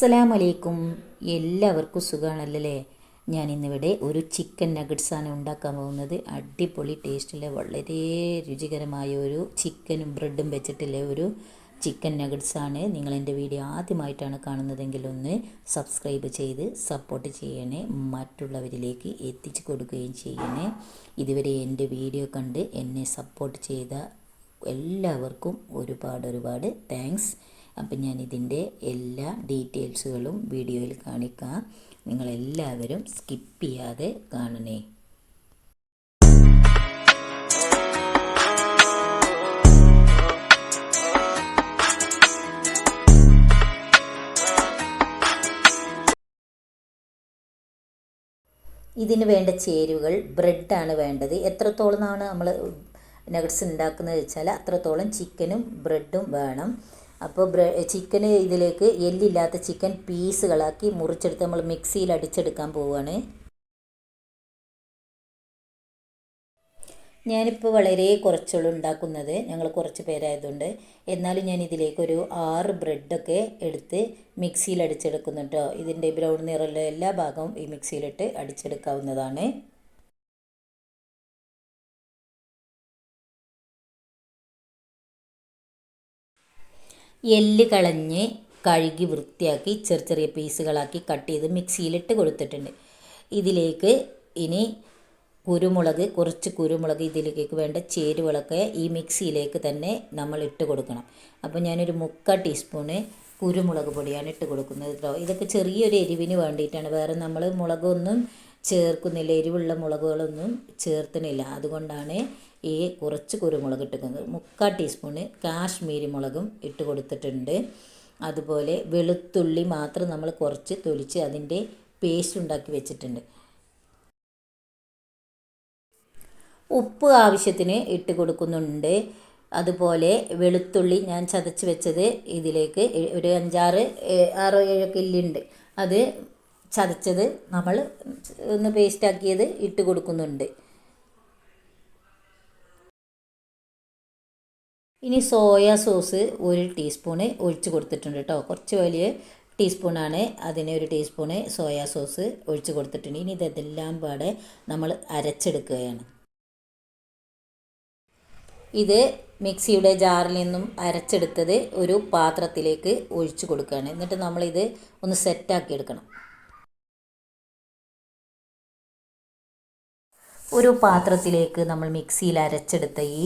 അസ്സലാമലൈക്കും. എല്ലാവർക്കും സുഖമാണല്ലേ ഞാൻ ഇന്നിവിടെ ഒരു ചിക്കൻ നഗറ്റ്സാണ് ഉണ്ടാക്കാൻ പോകുന്നത്. അടിപൊളി ടേസ്റ്റിലെ വളരെ രുചികരമായ ഒരു ചിക്കനും ബ്രെഡും വെച്ചിട്ടുള്ള ഒരു ചിക്കൻ നഗറ്റ്സാണ് നിങ്ങൾ എന്റെ വീഡിയോ ആദ്യമായിട്ടാണ് കാണുന്നതെങ്കിൽ ഒന്ന് സബ്സ്ക്രൈബ് ചെയ്ത് സപ്പോർട്ട് ചെയ്യണേ. മറ്റുള്ളവരിലേക്ക് എത്തിച്ചു കൊടുക്കുകയും ചെയ്യണേ. ഇതുവരെ എന്റെ വീഡിയോ കണ്ട് എന്നെ സപ്പോർട്ട് ചെയ്ത എല്ലാവർക്കും ഒരുപാട് ഒരുപാട് താങ്ക്സ് അപ്പം ഞാൻ ഇതിന്റെ എല്ലാ ഡീറ്റെയിൽസുകളും വീഡിയോയിൽ കാണിക്കാം. നിങ്ങളെല്ലാവരും സ്കിപ്പ് ചെയ്യാതെ കാണണേ. ഇതിന് വേണ്ട ചേരുവകൾ ബ്രെഡാണ് വേണ്ടത്. എത്രത്തോളമാണ് നമ്മൾ നഗറ്റ്സ് ഉണ്ടാക്കുന്നത് വെച്ചാൽ അത്രത്തോളം ചിക്കനും ബ്രെഡും വേണം. അപ്പോൾ ബ്ര ചിക്കന് ഇതിലേക്ക് എല്ലില്ലാത്ത ചിക്കൻ പീസുകളാക്കി മുറിച്ചെടുത്ത് നമ്മൾ മിക്സിയിൽ അടിച്ചെടുക്കാൻ പോവുകയാണ് ഞാനിപ്പോൾ വളരെ കുറച്ചുള്ളൂ ഉണ്ടാക്കുന്നത്. ഞങ്ങൾ കുറച്ച് പേരായതുകൊണ്ട്. എന്നാലും ഞാൻ ഇതിലേക്കൊരു ആറ് ബ്രെഡൊക്കെ എടുത്ത് മിക്സിയിൽ അടിച്ചെടുക്കുന്നുണ്ടോ ഇതിന്റെ ബ്രൗൺ നിറമുള്ള എല്ലാ ഭാഗവും ഈ മിക്സിയിലിട്ട് അടിച്ചെടുക്കാവുന്നതാണ്. എല്ല് കളഞ്ഞ് കഴുകി വൃത്തിയാക്കി ചെറിയ ചെറിയ പീസുകളാക്കി കട്ട് ചെയ്ത് മിക്സിയിലിട്ട് കൊടുത്തിട്ടുണ്ട്. ഇതിലേക്ക് ഇനി കുരുമുളക് കുറച്ച് കുരുമുളക് ഇതിലേക്ക് വേണ്ട ചേരുവകളൊക്കെ ഈ മിക്സിയിലേക്ക് തന്നെ നമ്മൾ ഇട്ട് കൊടുക്കണം. അപ്പോൾ ഞാനൊരു മുക്കാൽ ടീസ്പൂണ് കുരുമുളക് പൊടിയാണ് ഇട്ട് കൊടുക്കുന്നത് കേട്ടോ ഇതൊക്കെ ചെറിയൊരു എരിവിന് വേണ്ടിയിട്ടാണ്. വേറെ നമ്മൾ മുളകൊന്നും ചേർക്കുന്നില്ല എരിവുള്ള മുളകുകളൊന്നും ചേർത്തുന്നില്ല അതുകൊണ്ടാണ് ഈ കുറച്ച് കുരുമുളക് ഇട്ടിരിക്കുന്നത്. മുക്കാൽ ടീസ്പൂണ് കാശ്മീരി മുളകും ഇട്ട് കൊടുത്തിട്ടുണ്ട്. അതുപോലെ വെളുത്തുള്ളി മാത്രം നമ്മൾ കുറച്ച് തൊലിച്ച് അതിന്റെ പേസ്റ്റ് ഉണ്ടാക്കി വെച്ചിട്ടുണ്ട്. ഉപ്പ് ആവശ്യത്തിന് ഇട്ട് കൊടുക്കുന്നുണ്ട്. അതുപോലെ വെളുത്തുള്ളി ഞാൻ ചതച്ച് വെച്ചത് ഇതിലേക്ക് ഒരു അഞ്ചാറ് ആറോ ഏഴ് കില്ലുണ്ട് അത് ചതച്ചത് നമ്മൾ ഒന്ന് പേസ്റ്റാക്കിയത് ഇട്ട് കൊടുക്കുന്നുണ്ട്. ഇനി സോയ സോസ് ഒരു ടീസ്പൂണ് ഒഴിച്ച് കൊടുത്തിട്ടുണ്ട് കേട്ടോ. കുറച്ച് വലിയ ടീസ്പൂണാണ് അതിന് ഒരു ടീസ്പൂണ് സോയ സോസ് ഒഴിച്ച് കൊടുത്തിട്ടുണ്ട്. ഇനി ഇതെല്ലാം പാടെ നമ്മൾ അരച്ചെടുക്കുകയാണ്. ഇത് മിക്സിയുടെ ജാറിൽ നിന്നും അരച്ചെടുത്തത് ഒരു പാത്രത്തിലേക്ക് ഒഴിച്ചു കൊടുക്കുകയാണ്. എന്നിട്ട് നമ്മളിത് ഒന്ന് സെറ്റാക്കി എടുക്കണം. ഒരു പാത്രത്തിലേക്ക് നമ്മൾ മിക്സിയിൽ അരച്ചെടുത്ത ഈ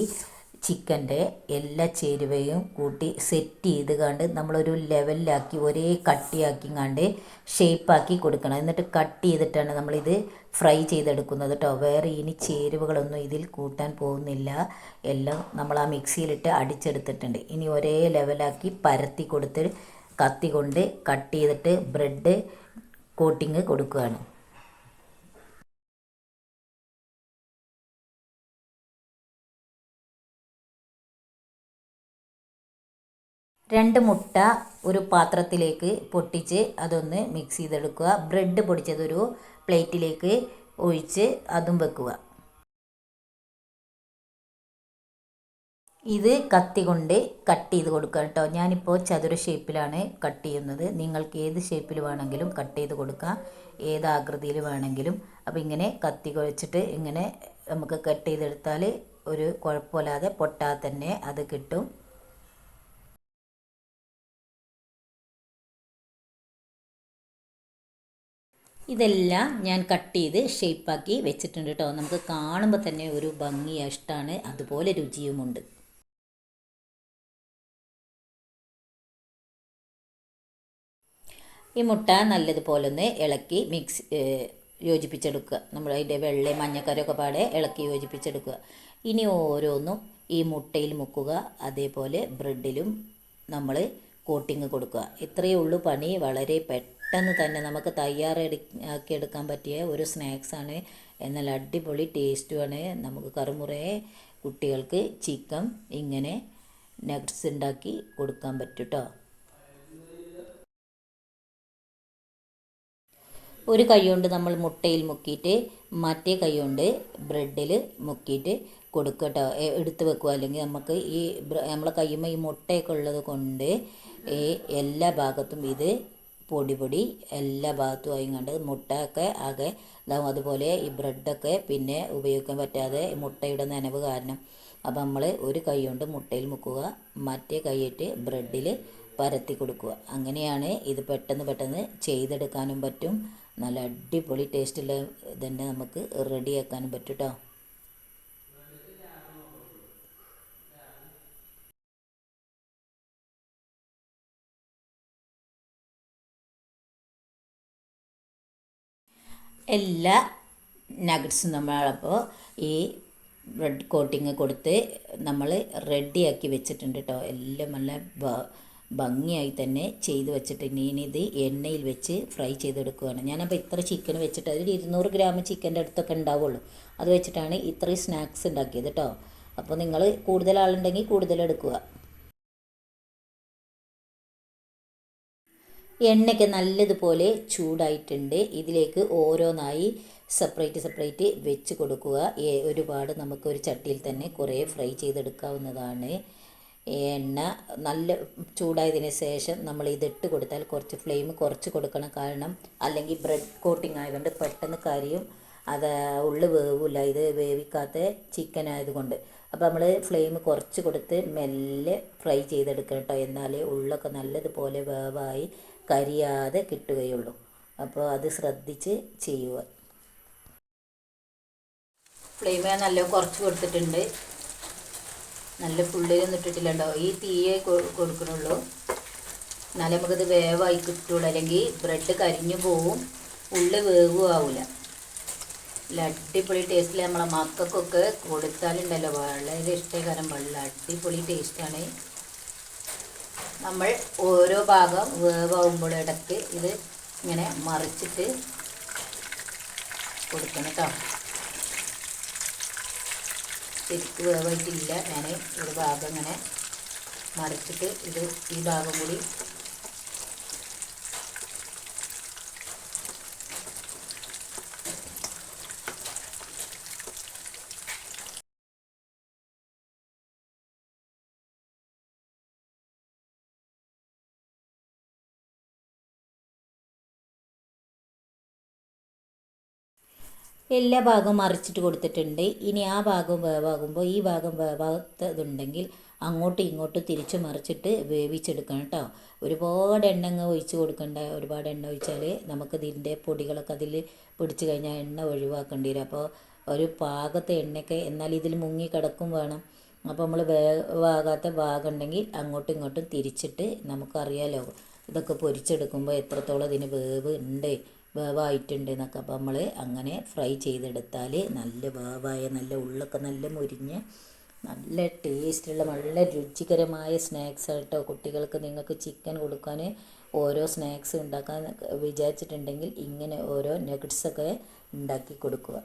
ചിക്കന്റെ എല്ലാ ചേരുവയും കൂട്ടി സെറ്റ് ചെയ്ത് കണ്ട് നമ്മളൊരു ലെവലിലാക്കി ഒരേ കട്ടിയാക്കി കണ്ട് ഷേപ്പാക്കി കൊടുക്കണം. എന്നിട്ട് കട്ട് ചെയ്തിട്ടാണ് നമ്മളിത് ഫ്രൈ ചെയ്തെടുക്കുന്നത് കേട്ടോ വേറെ ഇനി ചേരുവകളൊന്നും ഇതിൽ കൂട്ടാൻ പോകുന്നില്ല. എല്ലാം നമ്മൾ ആ മിക്സിയിലിട്ട് അടിച്ചെടുത്തിട്ടുണ്ട്. ഇനി ഒരേ ലെവലാക്കി പരത്തി കൊടുത്ത് കത്തി കൊണ്ട് കട്ട് ചെയ്തിട്ട് ബ്രെഡ് കോട്ടിങ് കൊടുക്കുകയാണ്. രണ്ട് മുട്ട ഒരു പാത്രത്തിലേക്ക് പൊട്ടിച്ച് അതൊന്ന് മിക്സ് ചെയ്തെടുക്കുക. ബ്രെഡ് പൊടിച്ചതൊരു പ്ലേറ്റിലേക്ക് ഒഴിച്ച് അതും വെക്കുക. ഇത് കത്തി കൊണ്ട് കട്ട് ചെയ്ത് കൊടുക്കുക കേട്ടോ. ഞാനിപ്പോൾ ചതുര ഷേപ്പിലാണ് കട്ട് ചെയ്യുന്നത്. നിങ്ങൾക്ക് ഏത് ഷേപ്പിൽ വേണമെങ്കിലും കട്ട് ചെയ്ത് കൊടുക്കാം. ഏത് ആകൃതിയിൽ വേണമെങ്കിലും. അപ്പോൾ ഇങ്ങനെ കത്തി കുഴച്ചിട്ട് ഇങ്ങനെ നമുക്ക് കട്ട് ചെയ്തെടുത്താൽ ഒരു കുഴപ്പമില്ലാതെ പൊട്ടാതെ തന്നെ അത് കിട്ടും. ഇതെല്ലാം ഞാൻ കട്ട് ചെയ്ത് ഷേപ്പാക്കി വെച്ചിട്ടുണ്ട് കേട്ടോ. നമുക്ക് കാണുമ്പോൾ തന്നെ ഒരു ഭംഗി ഇഷ്ടമാണ് അതുപോലെ രുചിയുമുണ്ട്. ഈ മുട്ട നല്ലതുപോലെ ഒന്ന് ഇളക്കി മിക്സ് യോജിപ്പിച്ചെടുക്കുക. നമ്മൾ അതിന്റെ വെള്ളയും മഞ്ഞക്കരയൊക്കെ പാടെ ഇളക്കി യോജിപ്പിച്ചെടുക്കുക. ഇനി ഓരോന്നും ഈ മുട്ടയിൽ മുക്കുക. അതേപോലെ ബ്രെഡിലും നമ്മൾ കോട്ടിങ് കൊടുക്കുക. ഇത്രയേ ഉള്ളൂ പണി. വളരെ പെട്ടെന്ന് തന്നെ നമുക്ക് തയ്യാറെടു ആക്കി എടുക്കാൻ പറ്റിയ ഒരു സ്നാക്സാണ് എന്നാൽ അടിപൊളി ടേസ്റ്റുമാണ് നമുക്ക് കറുമുറയെ കുട്ടികൾക്ക് ചിക്കൻ ഇങ്ങനെ നഗ്സ് ഉണ്ടാക്കി കൊടുക്കാൻ പറ്റും ഒരു കൈ കൊണ്ട് നമ്മൾ മുട്ടയിൽ മുക്കിയിട്ട് മറ്റേ കൈ കൊണ്ട് ബ്രെഡിൽ മുക്കിയിട്ട് കൊടുക്കുക കേട്ടോ എടുത്ത് വെക്കുക. അല്ലെങ്കിൽ നമുക്ക് ഈ നമ്മളെ കയ്യുമ്പോൾ ഈ മുട്ടയൊക്കെ ഉള്ളത് കൊണ്ട് എല്ലാ ഭാഗത്തും ഇത് പൊടി പൊടി എല്ലാ ഭാഗത്തും ആയിങ്ങാണ്ട് മുട്ടയൊക്കെ ആകെ ഇതാവും അതുപോലെ ഈ ബ്രെഡൊക്കെ പിന്നെ ഉപയോഗിക്കാൻ പറ്റാതെ മുട്ടയുടെ നനവ് കാരണം. അപ്പം നമ്മൾ ഒരു കൈ കൊണ്ട് മുട്ടയിൽ മുക്കുക മറ്റേ കൈയിട്ട് ബ്രെഡിൽ പരത്തി കൊടുക്കുക. അങ്ങനെയാണ് ഇത് പെട്ടെന്ന് പെട്ടെന്ന് ചെയ്തെടുക്കാനും പറ്റും. നല്ല അടിപൊളി ടേസ്റ്റുള്ള ഇതന്നെ നമുക്ക് റെഡിയാക്കാനും പറ്റും കേട്ടോ എല്ലാ നഗറ്റ്സും നമ്മളപ്പോൾ ഈ റെഡ് കോട്ടിങ് കൊടുത്ത് നമ്മൾ റെഡിയാക്കി വെച്ചിട്ടുണ്ട് കേട്ടോ എല്ലാം നല്ല ഭംഗിയായി തന്നെ ചെയ്ത് വെച്ചിട്ട് ഇനി ഇത് എണ്ണയിൽ വെച്ച് ഫ്രൈ ചെയ്തെടുക്കുകയാണ് ഞാനപ്പോൾ ഇത്ര ചിക്കൻ വെച്ചിട്ട് അതിൽ ഇരുന്നൂറ് ഗ്രാം ചിക്കന്റെ അടുത്തൊക്കെ ഉണ്ടാവുള്ളൂ. അത് വെച്ചിട്ടാണ് ഇത്രയും സ്നാക്സ് ഉണ്ടാക്കിയത് കേട്ടോ അപ്പോൾ നിങ്ങൾ കൂടുതൽ ആളുണ്ടെങ്കിൽ കൂടുതൽ എടുക്കുക. എണ്ണയ്ക്ക് നല്ലതുപോലെ ചൂടായിട്ടുണ്ട്. ഇതിലേക്ക് ഓരോന്നായി സെപ്പറേറ്റ് സെപ്പറേറ്റ് വെച്ച് കൊടുക്കുക. ഒരുപാട് നമുക്ക് ഒരു ചട്ടിയിൽ തന്നെ കുറേ ഫ്രൈ ചെയ്തെടുക്കാവുന്നതാണ്. എണ്ണ നല്ല ചൂടായതിന് ശേഷം നമ്മൾ ഇതിട്ട് കൊടുത്താൽ കുറച്ച് ഫ്ലെയിം കുറച്ച് കൊടുക്കണം. കാരണം അല്ലെങ്കിൽ ബ്രെഡ് കോട്ടിംഗ് ആയതുകൊണ്ട് പെട്ടെന്ന് കരിയും അത് ഉള്ളു വേവില്ല ഇത് വേവിക്കാത്ത ചിക്കൻ ആയതുകൊണ്ട്. അപ്പോൾ നമ്മൾ ഫ്ലെയിം കുറച്ച് കൊടുത്ത് മെല്ലെ ഫ്രൈ ചെയ്തെടുക്കണം കേട്ടോ. എന്നാലേ ഉള്ളൊക്കെ നല്ലതുപോലെ വേവായി കരിയാതെ കിട്ടുകയുള്ളൂ. അപ്പോൾ അത് ശ്രദ്ധിച്ച് ചെയ്യുക. ഫ്ലെയിം നല്ല കുറച്ച് കൊടുത്തിട്ടുണ്ട്. നല്ല ഫുള്ളിലൊന്നും ഇട്ടിട്ടില്ലല്ലോ ഈ തീയെ കൊടുക്കണുള്ളൂ. എന്നാലേ നമുക്കത് വേവായി കിട്ടുള്ളൂ. അല്ലെങ്കിൽ ബ്രെഡ് കരിഞ്ഞു പോവും. ഉള്ളി വേവും ആവില്ല നല്ല അടിപൊളി ടേസ്റ്റിൽ നമ്മളെ മക്കൾക്കൊക്കെ കൊടുത്താലുണ്ടല്ലോ. വളരെ ഇഷ്ടകരം വെള്ളം അടിപൊളി ടേസ്റ്റാണ് നമ്മൾ ഓരോ ഭാഗം വേവാകുമ്പോൾ ഇടയ്ക്ക് ഇത് ഇങ്ങനെ മറിച്ചിട്ട് കൊടുക്കണം കേട്ടോ. ശരിക്ക് വേവായിട്ടില്ല. ഞാൻ ഒരു ഭാഗം ഇങ്ങനെ മറിച്ചിട്ട് ഇത് ഈ ഭാഗം കൂടി എല്ലാ ഭാഗവും മറിച്ചിട്ട് കൊടുത്തിട്ടുണ്ട്. ഇനി ആ ഭാഗം വേവാകുമ്പോൾ ഈ ഭാഗം വേവാത്തതുണ്ടെങ്കിൽ അങ്ങോട്ടും ഇങ്ങോട്ടും തിരിച്ച് മറിച്ചിട്ട് വേവിച്ചെടുക്കണം കേട്ടോ. ഒരുപാട് എണ്ണ അങ്ങ് ഒഴിച്ച് കൊടുക്കേണ്ട. ഒരുപാട് എണ്ണ ഒഴിച്ചാൽ നമുക്ക് ഇതിന്റെ പൊടികളൊക്കെ അതിൽ പിടിച്ച് കഴിഞ്ഞാൽ എണ്ണ ഒഴിവാക്കേണ്ടി വരും. അപ്പോൾ ഒരു പാകത്തെ എണ്ണയൊക്കെ എന്നാൽ ഇതിൽ മുങ്ങി കിടക്കും വേണം. അപ്പോൾ നമ്മൾ വേവാകാത്ത ഭാഗം ഉണ്ടെങ്കിൽ അങ്ങോട്ടും ഇങ്ങോട്ടും തിരിച്ചിട്ട് നമുക്കറിയാലോ ഇതൊക്കെ പൊരിച്ചെടുക്കുമ്പോൾ എത്രത്തോളം ഇതിന് വേവ് ഉണ്ട്. വേവായിട്ടുണ്ട് എന്നൊക്കെ അപ്പോൾ നമ്മൾ അങ്ങനെ ഫ്രൈ ചെയ്തെടുത്താൽ നല്ല വേവായ നല്ല ഉള്ളൊക്കെ നല്ല മുരിഞ്ഞ് നല്ല ടേസ്റ്റുള്ള നല്ല രുചികരമായ സ്നാക്സ് കേട്ടോ കുട്ടികൾക്ക് നിങ്ങൾക്ക് ചിക്കൻ കൊടുക്കാൻ ഓരോ സ്നാക്സ് ഉണ്ടാക്കാൻ വിചാരിച്ചിട്ടുണ്ടെങ്കിൽ ഇങ്ങനെ ഓരോ നഗറ്റ്സൊക്കെ ഉണ്ടാക്കി കൊടുക്കുക.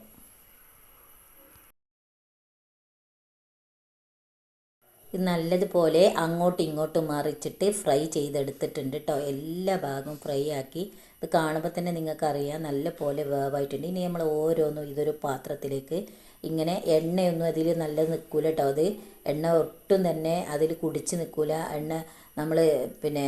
ഇത് നല്ലതുപോലെ അങ്ങോട്ടും ഇങ്ങോട്ടും മറിച്ചിട്ട് ഫ്രൈ ചെയ്തെടുത്തിട്ടുണ്ട് കേട്ടോ എല്ലാ ഭാഗവും ഫ്രൈ ആക്കി ഇത് കാണുമ്പോൾ തന്നെ നിങ്ങൾക്കറിയാം നല്ല പോലെ വേവായിട്ടുണ്ട്. ഇനി നമ്മൾ ഓരോന്നും ഇതൊരു പാത്രത്തിലേക്ക് ഇങ്ങനെ എണ്ണയൊന്നും അതിൽ നല്ല നിൽക്കില്ല കേട്ടോ അത് എണ്ണ ഒട്ടും തന്നെ അതിൽ കുടിച്ച് നിൽക്കില്ല എണ്ണ നമ്മൾ പിന്നെ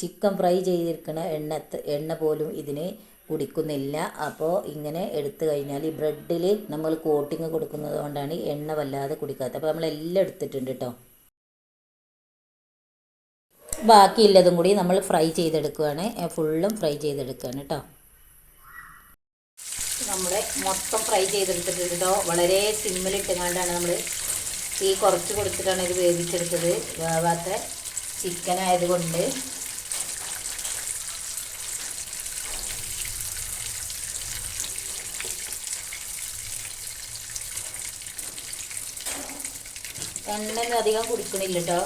ചിക്കൻ ഫ്രൈ ചെയ്തിരിക്കുന്ന എണ്ണ എണ്ണ പോലും ഇതിന് കുടിക്കുന്നില്ല. അപ്പോൾ ഇങ്ങനെ എടുത്തു കഴിഞ്ഞാൽ ഈ ബ്രെഡിൽ നമ്മൾ കോട്ടിങ് കൊടുക്കുന്നത് കൊണ്ടാണ് എണ്ണ വല്ലാതെ കുടിക്കാത്തത്. അപ്പോൾ നമ്മളെല്ലാം എടുത്തിട്ടുണ്ട് കേട്ടോ ബാക്കിയുള്ളതും കൂടി നമ്മൾ ഫ്രൈ ചെയ്തെടുക്കുകയാണ്. ഫുള്ളും ഫ്രൈ ചെയ്തെടുക്കുകയാണ് കേട്ടോ. നമ്മുടെ മൊത്തം ഫ്രൈ ചെയ്തെടുത്തിട്ടുണ്ട് കേട്ടോ വളരെ സിമ്മിലിട്ടുകൊണ്ടാണ് നമ്മൾ ഈ കുറച്ച് കൊടുത്തിട്ടാണ് ഇത് വേവിച്ചെടുത്തത്. വേവാത്ത ചിക്കൻ ആയതുകൊണ്ട്. എണ്ണയൊന്നും അധികം കുടിക്കണില്ല കേട്ടോ.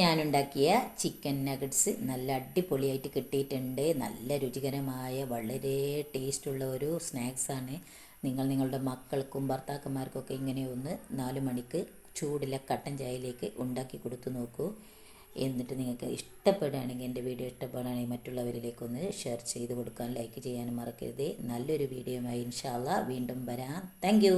ഞാനുണ്ടാക്കിയ ചിക്കൻ നഗറ്റ്സ് നല്ല അടിപൊളിയായിട്ട് കിട്ടിയിട്ടുണ്ട്. നല്ല രുചികരമായ വളരെ ടേസ്റ്റുള്ള ഒരു സ്നാക്സാണ് നിങ്ങൾ നിങ്ങളുടെ മക്കൾക്കും ഭർത്താക്കന്മാർക്കൊക്കെ ഇങ്ങനെ ഒന്ന് നാല് മണിക്ക് ചൂടിലെ കട്ടൻ ചായയിലേക്ക് ഉണ്ടാക്കി കൊടുത്തു നോക്കൂ. എന്നിട്ട് നിങ്ങൾക്ക് ഇഷ്ടപ്പെടുകയാണെങ്കിൽ എന്റെ വീഡിയോ ഇഷ്ടപ്പെടുകയാണെങ്കിൽ മറ്റുള്ളവരിലേക്കൊന്ന് ഷെയർ ചെയ്ത് കൊടുക്കാൻ ലൈക്ക് ചെയ്യാനും മറക്കരുത്. നല്ലൊരു വീഡിയോയുമായി ഇൻഷാല്ല വീണ്ടും വരാം. താങ്ക്